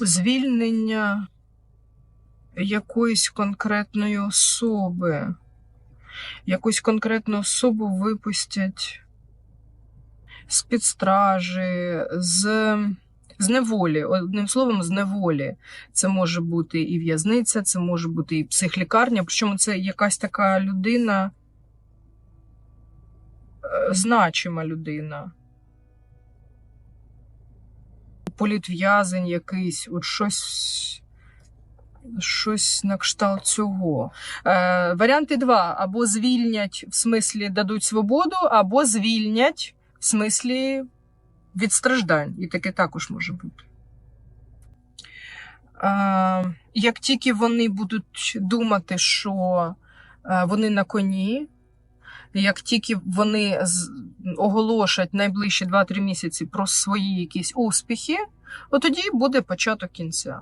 звільнення якоїсь конкретної особи. Якусь конкретну особу випустять з-під стражі, з, з неволі. Одним словом, з неволі. Це може бути і в'язниця, це може бути і психлікарня. Причому це якась така людина, е, значима людина. Політв'язень якийсь, от щось. Щось на кшталт цього. Е, варіанти два: або звільнять, в смислі дадуть свободу, або звільнять в смислі від страждань. І таке також може бути. Е, як тільки вони будуть думати, що е, вони на коні, як тільки вони оголошать найближчі 2-3 місяці про свої якісь успіхи, от тоді буде початок кінця.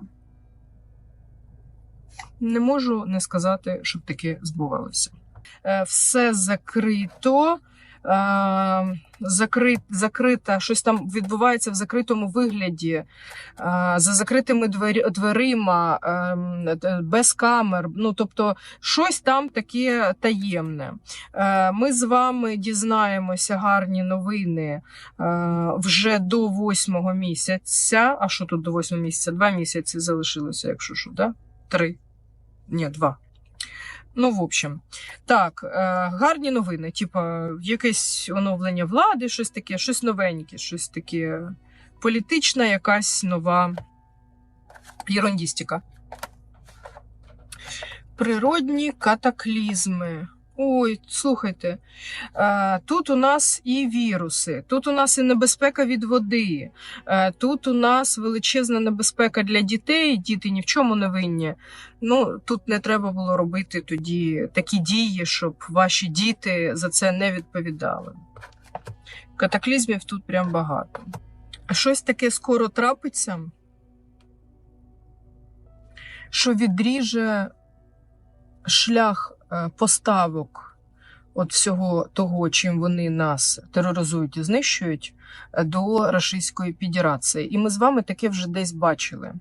Не можу не сказати, щоб таке збувалося. Е, Все закрито. Е, Закрит, закрита, щось там відбувається в закритому вигляді, е, за закритими дверима, ем, без камер. Ну, тобто, щось там таке таємне. Е, Ми з вами дізнаємося гарні новини е, вже до восьмого місяця. А що тут до восьмого місяця? Два місяці залишилося, якщо що, да? Три. Ні, два. Ну, в общем, так, е, гарні новини, типа якесь оновлення влади, щось таке, щось новеньке, щось таке політична, якась нова єрондістика. Природні катаклізми. Ой, слухайте, е, тут у нас і віруси, тут у нас і небезпека від води, е, тут у нас величезна небезпека для дітей, діти ні в чому не винні. Ну, тут не треба було робити тоді такі дії, щоб ваші діти за це не відповідали. Катаклізмів тут прям багато. А щось таке скоро трапиться, що відріже шлях поставок от всього того, чим вони нас тероризують і знищують, е, до Російської Федерації. І ми з вами таке вже десь бачили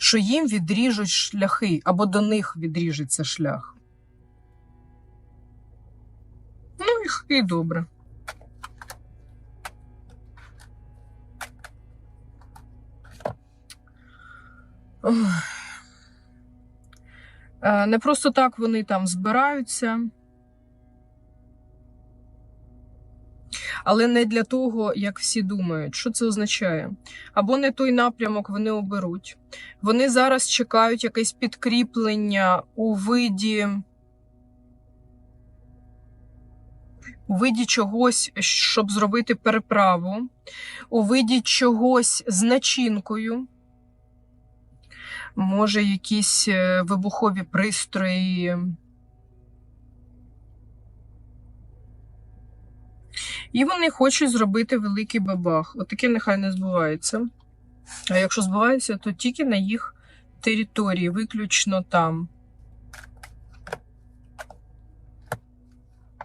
що їм відріжуть шляхи, або до них відріжеться шлях. Ну, і добре. Ох. Е, Не просто так вони там збираються. Але не для того, як всі думають. Що це означає? Або не той напрямок вони оберуть. Вони зараз чекають якесь підкріплення у виді. У виді чогось, щоб зробити переправу, у виді чогось з начинкою, може, якісь е, вибухові пристрої. І вони хочуть зробити великий бабах. Отаке нехай не збувається. А якщо збувається, то тільки на їх території, виключно там.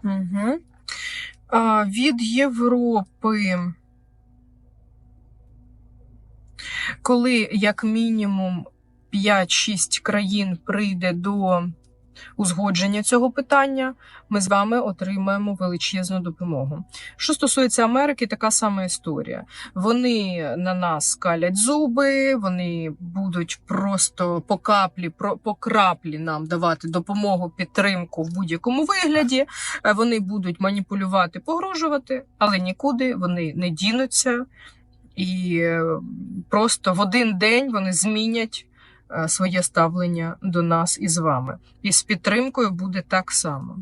Угу. А, від Європи. Коли як мінімум 5-6 країн прийде до узгодження цього питання, ми з вами отримаємо величезну допомогу. Що стосується Америки, така сама історія. Вони на нас калять зуби, вони будуть просто по каплі, по краплі нам давати допомогу, підтримку в будь-якому вигляді. Вони будуть маніпулювати, погрожувати, але нікуди вони не дінуться. І е, просто в один день вони змінять своє ставлення до нас і з вами. І з підтримкою буде так само.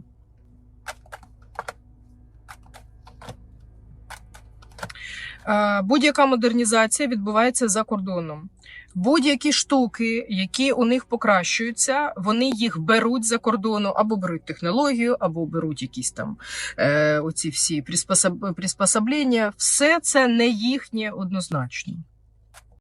Е, Будь-яка модернізація відбувається за кордоном. Будь-які штуки, які у них покращуються, вони їх беруть за кордону, або беруть технологію, або беруть якісь там е, оці всі приспособ... приспособлення. Все це не їхнє однозначно.